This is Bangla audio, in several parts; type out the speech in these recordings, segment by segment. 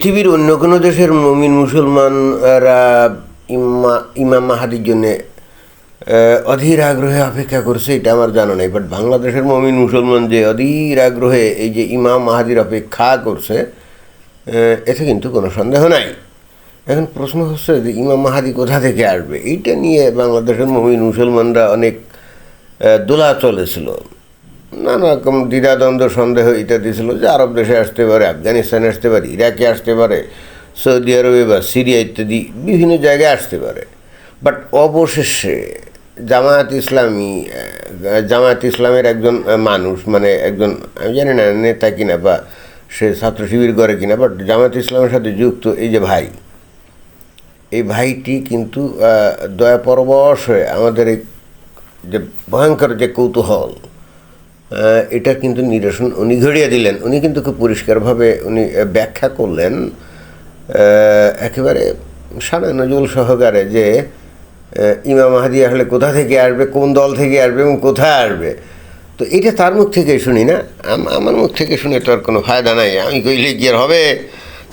পৃথিবীর অন্য কোনো দেশের মমিন মুসলমানরা ইমা, ইমাম মাহাদির জন্যে অধীর আগ্রহে অপেক্ষা করছে, এটা আমার জানা নেই বাট বাংলাদেশের মমিন মুসলমান যে অধীর আগ্রহে এই যে ইমাম মাহাদির অপেক্ষা করছে এতে কিন্তু কোনো সন্দেহ নাই। এখন প্রশ্ন হচ্ছে যে ইমাম মাহাদি কোথা থেকে আসবে? এইটা নিয়ে বাংলাদেশের মমিন মুসলমানরা অনেক দোলা চলেছিল। নানা রকম দ্বিধাদ্বন্দ্ব, সন্দেহ ইত্যাদি ছিল যে আরব দেশে আসতে পারে, আফগানিস্তানে আসতে পারে, ইরাকে আসতে পারে, সৌদি আরবে বা সিরিয়া ইত্যাদি বিভিন্ন জায়গায় আসতে পারে। বাট অবশেষে জামায়াত ইসলামী জামায়াত ইসলামের একজন মানুষ মানে একজন, আমি জানি না, নেতা কিনা বা সে ছাত্র শিবির করে কিনা বাট জামায়াত ইসলামের সাথে যুক্ত এই যে ভাই, এই ভাইটি কিন্তু দয়া পরবশ হয়ে আমাদের এই যে ভয়ঙ্কর যে কৌতূহল এটা কিন্তু নিরসন উনি ঘড়িয়ে দিলেন। উনি কিন্তু খুব পরিষ্কারভাবে উনি ব্যাখ্যা করলেন একেবারে সারা নজরুল সহকারে যে ইমাম মাহাদি আসলে কোথা থেকে আসবে, কোন দল থেকে আসবে এবং কোথায় আসবে। তো এটা তার মুখ থেকে শুনি না। আমার মুখ থেকে শুনে তো আর কোনো ফায়দা নাই। আমি কইলে কি আর হবে?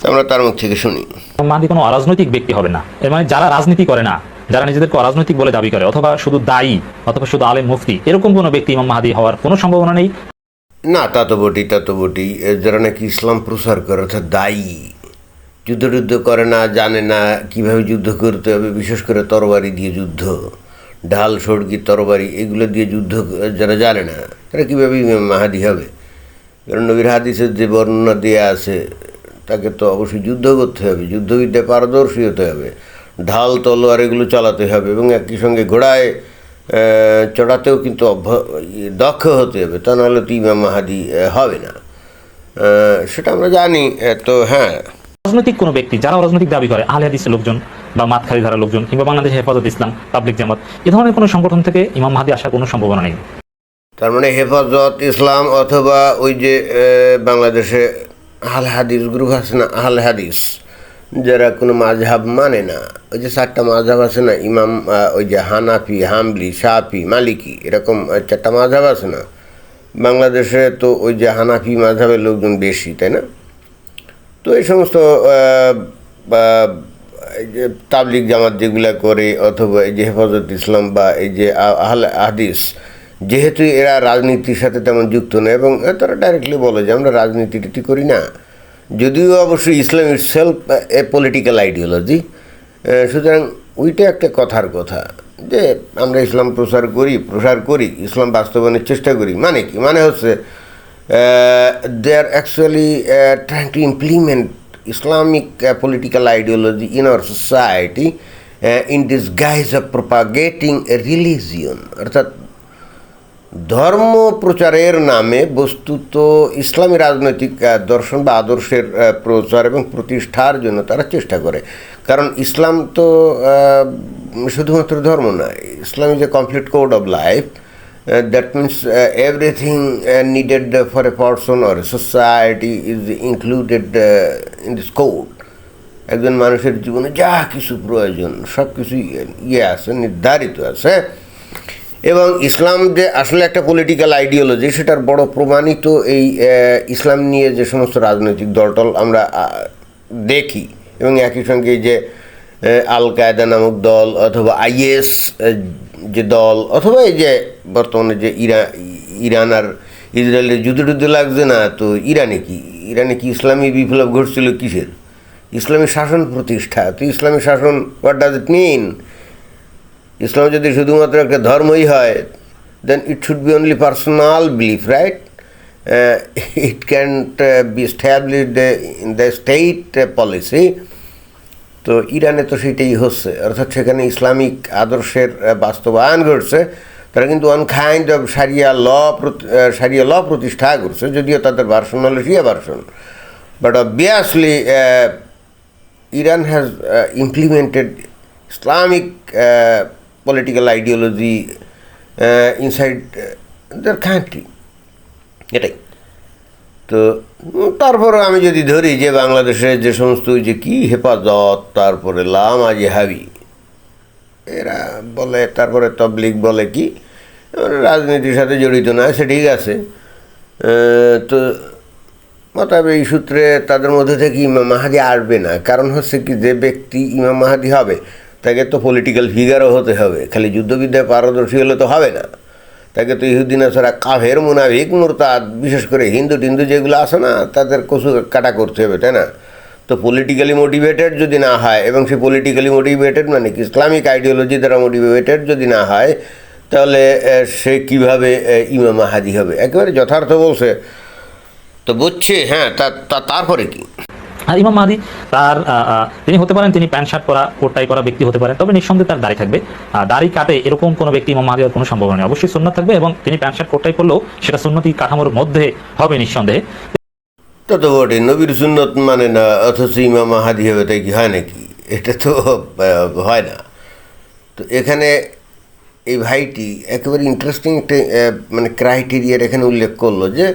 আমরা তার মুখ থেকে শুনি। মাহাদি কোনো অরাজনৈতিক ব্যক্তি হবে না। এর মানে যারা রাজনীতি করে না যারা নিজেদেরকে অরাজনৈতিক বলে দাবি করে, অথবা শুধু দায়ী, অথবা শুধু আলেম মুফতি, এরকম কোনো ব্যক্তি ইমাম মাহাদি হওয়ার কোনো সম্ভাবনা নেই? না, তা তো বটি তা তো বটি যারা নাকি ইসলাম প্রচার করে, অর্থাৎ দায়ী, যুদ্ধ টুদ্ধ করে না, জানে না কীভাবে যুদ্ধ করতে হবে, বিশেষ করে তরবারি দিয়ে যুদ্ধ, ঢাল, সড়কি, তরবারি, এগুলো দিয়ে যুদ্ধ যারা জানে না, তারা কীভাবে মাহাদি হবে? কারণ নবীর হাদিসের যে বর্ণনা দেওয়া আছে, তাকে তো অবশ্যই যুদ্ধ করতে হবে, যুদ্ধবিদ্যায় পারদর্শী হতে হবে। ঢাল তলোয়ার এগুলো চালাতে হবে এবং একই সঙ্গে ঘোড়ায় চড়াতেও কিন্তু অভ্য- দক্ষ হতে হবে তা নাহলে তো ইমাম মাহাদি হবে না। সেটা আমরা জানি তো হ্যাঁ। রাজনৈতিক কোনো ব্যক্তি যারা রাজনৈতিক দাবি করে আহলে হাদিসের লোকজন বা মাতখালি ধারা লোকজন কিংবা বাংলাদেশ হেফাজত ইসলাম পাবলিক জামাত এ ধরনের কোনো সংগঠন থেকে ইমাম মাহাদি আসার কোনো সম্ভাবনা নেই। তার মানে হেফাজত ইসলাম অথবা ওই যে বাংলাদেশে আহল হাদিস গ্রুপ আছে না আহল হাদিস? যারা কোনো মাঝহাব মানে না, ওই যে চারটা মাঝহাব আছে না, ইমাম ওই যে হানাফি, হামলি, সাফি, মালিকি, এরকম চারটা মাঝহাব আছে না, বাংলাদেশে তো ওই যে হানাফি মাঝহাবের লোকজন বেশি, তাই না? তো এই সমস্ত যে তাবলিক জামাত যেগুলা করে, অথবা এই যে হেফাজত ইসলাম বা এই যে আহলে হাদিস, যেহেতু এরা রাজনীতির সাথে তেমন যুক্ত নয় এবং তারা ডাইরেক্টলি বলে যে আমরা রাজনীতিটি করি না যদিও অবশ্যই Islam itself a political ideology সুতরাং ওইটা একটা কথার কথা, যে আমরা ইসলাম প্রসার করি প্রসার করি, ইসলাম বাস্তবায়নের চেষ্টা করি মানে কি? মানে হচ্ছে they are actually trying to implement Islamic political ideology in our society in this guise of propagating a religion অর্থাৎ ধর্ম প্রচারের নামে বস্তুত ইসলামী রাজনৈতিক দর্শন বা আদর্শের প্রচার এবং প্রতিষ্ঠার জন্য তারা চেষ্টা করে। কারণ ইসলাম তো শুধুমাত্র ধর্ম নয়, Islam is a complete code of life that means everything needed for a person or society is included in this code একজন মানুষের জীবনে যা কিছু প্রয়োজন সব কিছুই ইয়ে আছে, নির্ধারিত আছে। এবং ইসলাম যে আসলে একটা পলিটিক্যাল আইডিওলজি সেটার বড় প্রমাণিত এই ইসলাম নিয়ে যে সমস্ত রাজনৈতিক দলটল আমরা দেখি। এবং একই সঙ্গে যে আল কায়দা নামক দল অথবা আইএস যে দল অথবা এই যে বর্তমানে যে ইরা, ইরান আর ইসরায়েলের যুদ্ধ টুদ্ধ লাগছে না, তো ইরানে কি ইরানে কি ইসলামী বিপ্লব ঘটছিল কিসের? ইসলামী শাসন প্রতিষ্ঠা, তো ইসলামী শাসন হোয়াট ডাজ ইট মিন ইসলাম যদি শুধুমাত্র একটা ধর্মই হয় then it should be only personal belief right it can be in the state policy তো ইরানে তো সেটাই হচ্ছে। অর্থাৎ সেখানে ইসলামিক আদর্শের বাস্তবায়ন ঘটছে। তারা কিন্তু on kind of sharia law sharia law প্রতিষ্ঠা করছে যদিও তাদের ভার্সন হলো Shia version but obviously uh, implemented Islamic uh, political ideology uh, inside uh, their. এটাই। তো তারপরে আমি যদি ধরি যে বাংলাদেশে যে সমস্ত যে কি হেফাজত তারপরে লামা জেহাবি এরা বলে তারপরে তবলিগ বলে কি রাজনীতির সাথে জড়িত না সে ঠিক আছে। তো অতএব এই সূত্রে তাদের মধ্যে থেকে ইমাম মাহাদি আসবে না। কারণ হচ্ছে কি যে ব্যক্তি ইমাম মাহাদি হবে তাকে তো পলিটিক্যাল ফিগারও হতে হবে। খালি যুদ্ধবিদ্যায় পারদর্শী হলে তো হবে না। তাকে তো ইহুদিন ছাড়া কাফের, মুনাফিক, মুরতাদ, বিশেষ করে হিন্দু টিন্দু যেগুলো আছে না, তাদের কচু কাটা করতে হবে, তাই না? তো পলিটিক্যালি মোটিভেটেড যদি না হয়, এবং সে পলিটিক্যালি মোটিভেটেড মানে কি, ইসলামিক আইডিওলজি দ্বারা মোটিভেটেড যদি না হয়, তাহলে সে কীভাবে ইমাম মাহাদি হবে? একেবারে যথার্থ বলছে। তো বুঝছে হ্যাঁ তা- তারপরে কি? আর ইমাম মাহাদি, তার তিনি হতে পারেন, তিনি প্যান্ট, শার্ট পরা, কোট, টাই পরা ব্যক্তি হতে পারেন তবে নিঃসন্দেহে তার দাড়ি থাকবে। দাড়ি কাটে এরকম কোনো ব্যক্তি ইমাম মাহাদি কোনো সম্ভাবনা নেই। অবশ্যই সুন্নত থাকবে এবং তিনি প্যান্ট, শার্ট, কোট, টাই পরলেও সেটা সুন্নতি কাঠামোর মধ্যে হবে নিঃসন্দেহে। তা তো বটে, নবীর সুন্নত মানে না, অথচ ইমাম মাহাদি হবে, তাই কি হয় নাকি? এটা তো হয় না। তো এখানে এই ভাইটি একেবারে ইন্টারেস্টিং মানে ক্রাইটেরিয়ার এখানে উল্লেখ করল যে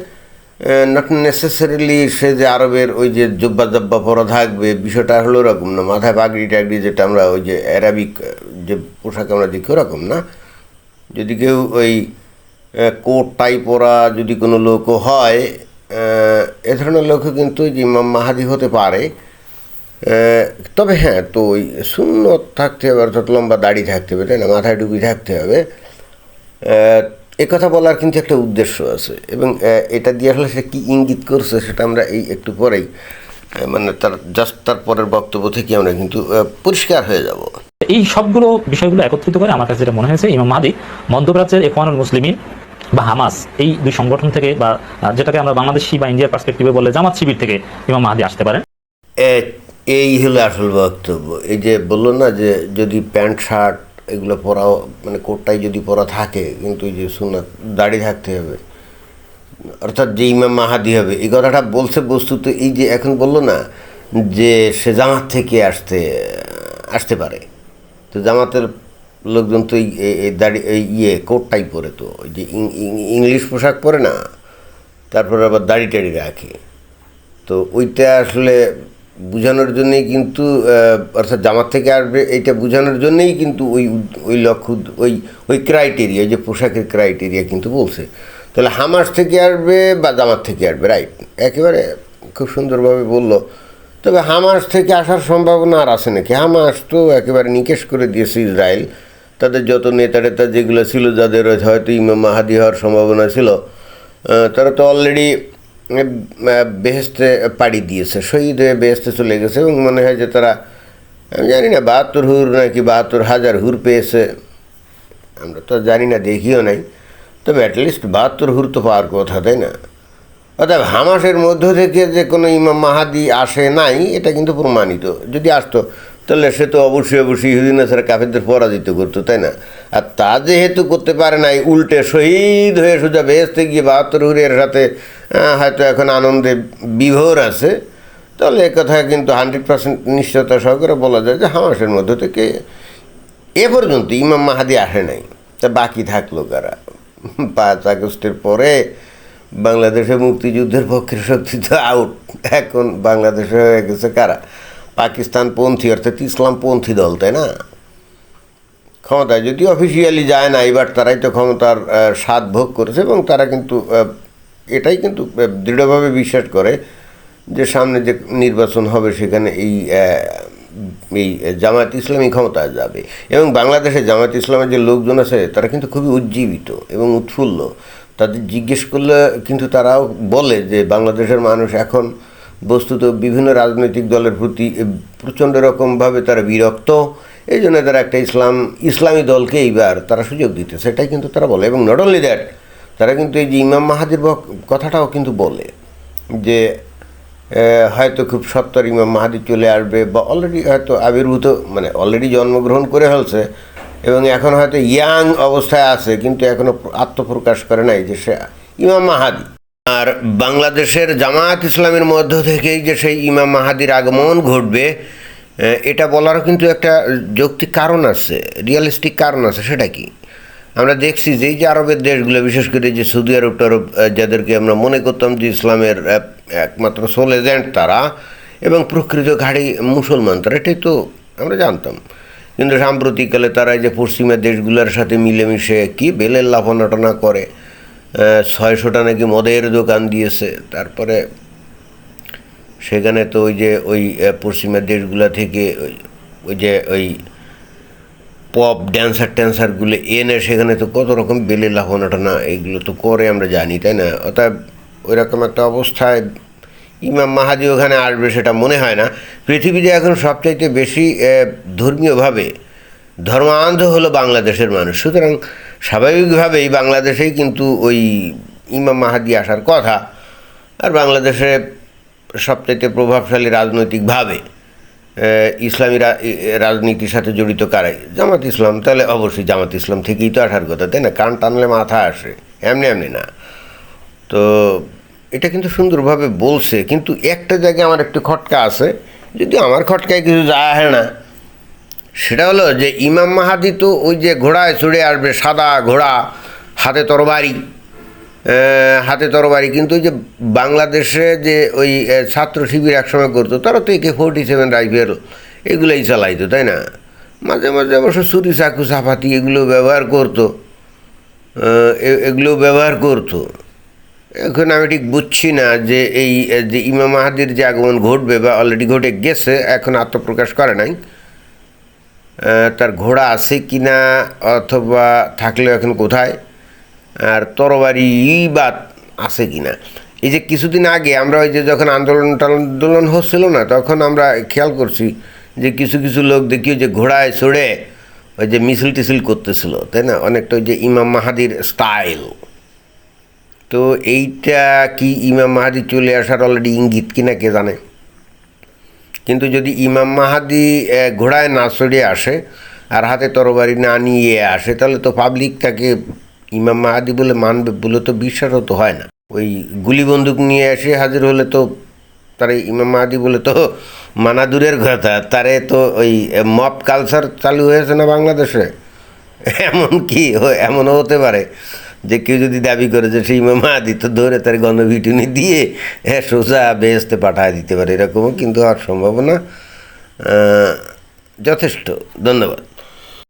নট নেসেসারিলি সে যে আরবের ওই যে জব্বা জব্বা পরা থাকবে, বিষয়টা হলো ওরকম না। মাথায় পাগড়ি টাগড়ি যেটা আমরা ওই যে অ্যারাবিক যে পোশাক আমরা দেখি ওরকম না। যদি কেউ ওই কোট টাই পরা যদি কোনো লোকও হয় এ ধরনের লোকও কিন্তু যে মাহাদি হতে পারে। তবে হ্যাঁ তো ওই সুন্নত থাকতে হবে, অর্থাৎ লম্বা দাড়ি থাকতে হবে, তাই না? মাথায় ডুবি থাকতে হবে। কথা বলার কিন্তু একটা উদ্দেশ্য আছে এবং এটা দিয়ে আসলে সে কী ইঙ্গিত করছে সেটা আমরা এই একটু পরেই মানে তার জাস্ট তার পরের বক্তব্য থেকে আমরা কিন্তু পরিষ্কার হয়ে যাব। এই সবগুলো বিষয়গুলো একত্রিত করে আমার কাছে যেটা মনে হয়েছে ইমাম মাহাদি মধ্যপ্রাচ্যের এফওয়ানুল মুসলিমিন বা হামাস এই দুই সংগঠন থেকে বা যেটাকে আমরা বাংলাদেশি বা ইন্ডিয়ার পার্সপেক্টিভে বলে জামাত শিবির থেকে ইমাম মাহাদি আসতে পারেন। এই হলো আসল বক্তব্য। এই যে বলল না যে যদি প্যান্ট শার্ট এগুলো পরাও মানে কোটটাই যদি পরা থাকে, কিন্তু যে সুনাত দাড়ি থাকতে হবে। অর্থাৎ যে ইমাম মাহাদি হবে, এই কথাটা বলছে বস্তুত এই যে এখন বলল না, যে সে জামাত থেকে আসতে আসতে পারে। তো জামাতের লোকজন তো দাড়ি ইয়ে কোটটাই পরে তো। ওই যে ইংলিশ পোশাক পরে না, তারপরে আবার দাড়ি টাড়ি রাখে। তো ওইটা আসলে বোঝানোর জন্যই কিন্তু অর্থাৎ জামাত থেকে আসবে এইটা বোঝানোর জন্যই কিন্তু ওই ওই লক্ষ্য, ওই ওই ক্রাইটেরিয়া যে পোশাকের ক্রাইটেরিয়া কিন্তু বলছে। তাহলে হামাস থেকে আসবে বা জামাত থেকে আসবে রাইট একেবারে খুব সুন্দরভাবে বলল। তবে হামাস থেকে আসার সম্ভাবনা আর আছে নাকি? হামাস তো একেবারে নিকেশ করে দিয়েছে ইসরায়েল। তাদের যত নেতা টেতা যেগুলো ছিল, যাদের হয়তো ইমাম মাহাদি হওয়ার সম্ভাবনা ছিল তারা তো অলরেডি বেহেস্তে পাড়ি দিয়েছে, শহীদ হয়ে বেহেস্তে চলে গেছে এবং মনে হয় যে তারা, আমি জানি না, বাহাত্তর হুর নাকি বাহাত্তর হাজার হুর পেয়েছে, আমরা তো জানি না, দেখিও নাই, তবে অ্যাটলিস্ট বাহাত্তর হুর তো পাওয়ার কথা, তাই না? অর্থাৎ হামাসের মধ্য থেকে যে কোনো ইমাম মাহাদি আসে নাই, এটা কিন্তু প্রমাণিত, যদি আসতো তাহলে সে তো অবশ্যই অবশ্যই ইহুদিন ছাড়া কাফেরদের পরাজিত করতো, তাই না? আর তা যেহেতু করতে পারে নাই, উল্টে শহীদ হয়ে সোজা বেহেস্তে গিয়ে বাহাত্তর হুরের সাথে হয়তো এখন আনন্দে বিভোর আছে, তাহলে কথা কিন্তু হান্ড্রেড পার্সেন্ট নিশ্চয়তা সহকারে বলা যায় যে হামাসের মধ্য থেকে এ পর্যন্ত ইমাম মাহাদি আসে নাই। তা বাকি থাকল কারা? পাঁচ আগস্টের পরে বাংলাদেশে মুক্তিযুদ্ধের পক্ষের শক্তি তো আউট এখন বাংলাদেশে হয়ে গেছে কারা? পাকিস্তান পন্থী অর্থাৎ ইসলামপন্থী দল, তাই না? ক্ষমতায় যদি অফিসিয়ালি যায় না, এবার তারাই তো ক্ষমতার স্বাদ ভোগ করেছে এবং তারা কিন্তু এটাই কিন্তু দৃঢ়ভাবে বিশ্বাস করে যে সামনে যে নির্বাচন হবে সেখানে এই এই জামায়াত ইসলামী ক্ষমতায় যাবে। এবং বাংলাদেশে জামায়াত ইসলামের যে লোকজন আছে, তারা কিন্তু খুবই উজ্জীবিত এবং উৎফুল্ল। তাদের জিজ্ঞেস করলে কিন্তু তারাও বলে যে বাংলাদেশের মানুষ এখন বস্তুত বিভিন্ন রাজনৈতিক দলের প্রতি প্রচণ্ড রকমভাবে তারা বিরক্ত। এই জন্য তারা একটা ইসলাম, ইসলামী দলকে এইবার তারা সুযোগ দিতে সেটাই কিন্তু তারা বলে। এবং নট অনলি দ্যাট তারা কিন্তু এই যে ইমাম মাহাদির কথাটাও কিন্তু বলে যে হয়তো খুব সত্তর ইমাম মাহাদি চলে আসবে বা অলরেডি হয়তো আবির্ভূত মানে অলরেডি জন্মগ্রহণ করে ফেলছে এবং এখন হয়তো ইয়াং অবস্থায় আছে, কিন্তু এখনও আত্মপ্রকাশ করে নাই যে সে ইমাম মাহাদি। আর বাংলাদেশের জামায়াত ইসলামের মধ্য থেকেই যে সেই ইমাম মাহাদির আগমন ঘটবে এটা বলারও কিন্তু একটা যৌক্তিক কারণ আছে রিয়েলিস্টিক কারণ আছে, সেটা কি? আমরা দেখছি যে যে আরবের দেশগুলো, বিশেষ করে যে সৌদি আরব টারব যাদেরকে আমরা মনে করতাম যে ইসলামের একমাত্র সোল এজেন্ট তারা, এবং প্রকৃত ঘাড়ি মুসলমান তারা, এটাই তো আমরা জানতাম। কিন্তু সাম্প্রতিককালে তারা যে পশ্চিমা দেশগুলোর সাথে মিলেমিশে কি বেলের লাফানাটনা করে ছয়শোটা নাকি মদের দোকান দিয়েছে। তারপরে সেখানে তো ওই যে ওই আহ, পশ্চিমা দেশগুলো থেকে ওই- যে ওই পপ ড্যান্সার ট্যান্সারগুলো এনে সেখানে তো কত রকম বেলে লাফানোটা না এইগুলো তো করে আমরা জানি তাই না? অর্থাৎ ওই রকম একটা অবস্থায় ইমাম মাহাদি ওখানে আসবে সেটা মনে হয় না। পৃথিবীতে এখন সবচাইতে বেশি ধর্মীয়ভাবে ধর্মান্ধ হলো বাংলাদেশের মানুষ। সুতরাং স্বাভাবিকভাবেই বাংলাদেশেই কিন্তু ওই ইমাম মাহাদি আসার কথা আর বাংলাদেশে সবচাইতে প্রভাবশালী রাজনৈতিকভাবে ইসলামী রাজনীতির সাথে জড়িত কারাই জামাত ইসলাম, তাহলে অবশ্যই জামাত ইসলাম থেকেই তো আসার কথা, তাই না? কান টানলে মাথা আসে, এমনি এমনি না। তো এটা কিন্তু সুন্দরভাবে বলছে, কিন্তু একটা জায়গায় আমার একটু খটকা আছে, যদি আমার খটকায় কিছু যায় না সেটা হলো যে ইমাম মাহাদি তো ওই যে ঘোড়ায় চড়ে আসবে, সাদা ঘোড়া, হাতে তরবারি হাতে তরবারি। কিন্তু ওই যে বাংলাদেশে যে ওই ছাত্র শিবির একসময় করতো, তারা তো একে ফোর্টি সেভেন রাইফেল এগুলোই চালাইতো, তাই না? মাঝে মাঝে অবশ্য ছুরি চাকু, চাপাতি এগুলো ব্যবহার করতো এগুলো ব্যবহার করতো। এখন আমি ঠিক বুঝছি না যে এই যে ইমাম মাহাদির যে আগমন ঘটবে বা অলরেডি ঘটে গেছে, এখন আত্মপ্রকাশ করে নাই। তার ঘোড়া আছে কি না অথবা থাকলে এখন কোথায়? আর তরবারি বা আছে কি না এই যে কিছুদিন আগে আমরা ওই যে যখন আন্দোলন টান্দোলন হচ্ছিল না, তখন আমরা খেয়াল করছি যে কিছু কিছু লোক দেখি যে ঘোড়ায় চড়ে ওই যে মিছিল টিছিল করতেছিল, তাই না? অনেকটা ওই যে ইমাম মাহাদির স্টাইল তো এইটা কি ইমাম মাহাদি চলে আসার অলরেডি ইঙ্গিত কিনা কে জানে? কিন্তু যদি ইমাম মাহাদি ঘোড়ায় না চড়িয়ে আসে আর হাতে তরবারি না নিয়ে আসে, তাহলে তো পাবলিক তাকে ইমাম মাহাদি বলে মানবে বলে তো বিশ্বাসও তো হয় না। ওই গুলি বন্দুক নিয়ে এসে হাজির হলে তো তারে ইমাম মাহাদি বলে তো মানা দূরের কথা, তারে তো ওই মপ কালচার চালু হয়েছে না বাংলাদেশে? এমন কি, এমনও হতে পারে। যে কেউ যদি দাবি করে যে সেই মামা আদি তো ধরে তার গণভিটুনি দিয়ে হ্যাঁ সোজা বেহেস্তে পাঠায় দিতে পারে, এরকমও কিন্তু হওয়ার সম্ভাবনা যথেষ্ট। ধন্যবাদ।